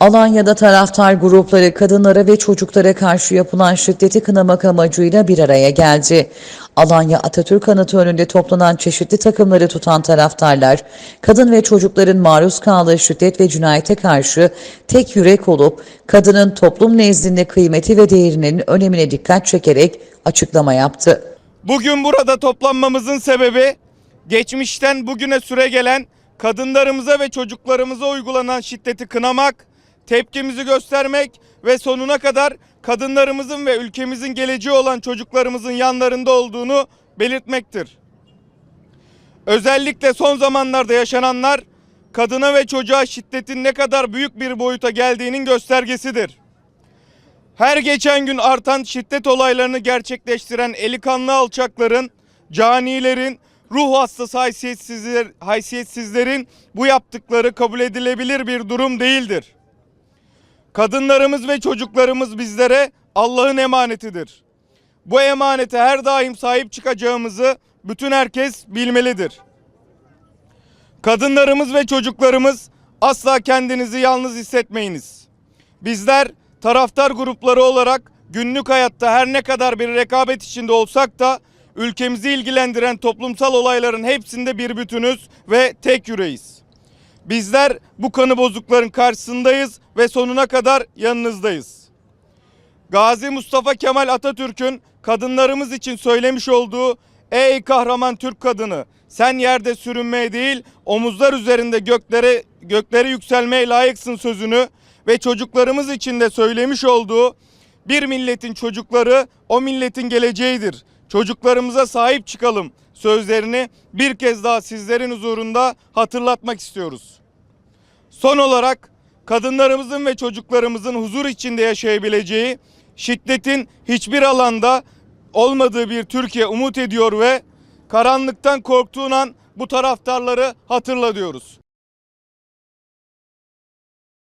Alanya'da taraftar grupları kadınlara ve çocuklara karşı yapılan şiddeti kınamak amacıyla bir araya geldi. Alanya Atatürk Anıtı önünde toplanan çeşitli takımları tutan taraftarlar, kadın ve çocukların maruz kaldığı şiddet ve cinayete karşı tek yürek olup kadının toplum nezdinde kıymeti ve değerinin önemine dikkat çekerek açıklama yaptı. Bugün burada toplanmamızın sebebi geçmişten bugüne süre gelen kadınlarımıza ve çocuklarımıza uygulanan şiddeti kınamak, tepkimizi göstermek ve sonuna kadar kadınlarımızın ve ülkemizin geleceği olan çocuklarımızın yanlarında olduğunu belirtmektir. Özellikle son zamanlarda yaşananlar kadına ve çocuğa şiddetin ne kadar büyük bir boyuta geldiğinin göstergesidir. Her geçen gün artan şiddet olaylarını gerçekleştiren eli kanlı alçakların, canilerin, ruh hastası haysiyetsizler, haysiyetsizlerin bu yaptıkları kabul edilebilir bir durum değildir. Kadınlarımız ve çocuklarımız bizlere Allah'ın emanetidir. Bu emanete her daim sahip çıkacağımızı bütün herkes bilmelidir. Kadınlarımız ve çocuklarımız asla kendinizi yalnız hissetmeyiniz. Bizler taraftar grupları olarak günlük hayatta her ne kadar bir rekabet içinde olsak da ülkemizi ilgilendiren toplumsal olayların hepsinde bir bütünüz ve tek yüreğiz. Bizler bu kanı bozukların karşısındayız ve sonuna kadar yanınızdayız. Gazi Mustafa Kemal Atatürk'ün kadınlarımız için söylemiş olduğu Ey kahraman Türk kadını sen yerde sürünmeye değil omuzlar üzerinde göklere göklere yükselmeye layıksın sözünü ve çocuklarımız için de söylemiş olduğu bir milletin çocukları o milletin geleceğidir. Çocuklarımıza sahip çıkalım sözlerini bir kez daha sizlerin huzurunda hatırlatmak istiyoruz. Son olarak kadınlarımızın ve çocuklarımızın huzur içinde yaşayabileceği, şiddetin hiçbir alanda olmadığı bir Türkiye umut ediyor ve karanlıktan korktuğun an bu taraftarları hatırla diyoruz.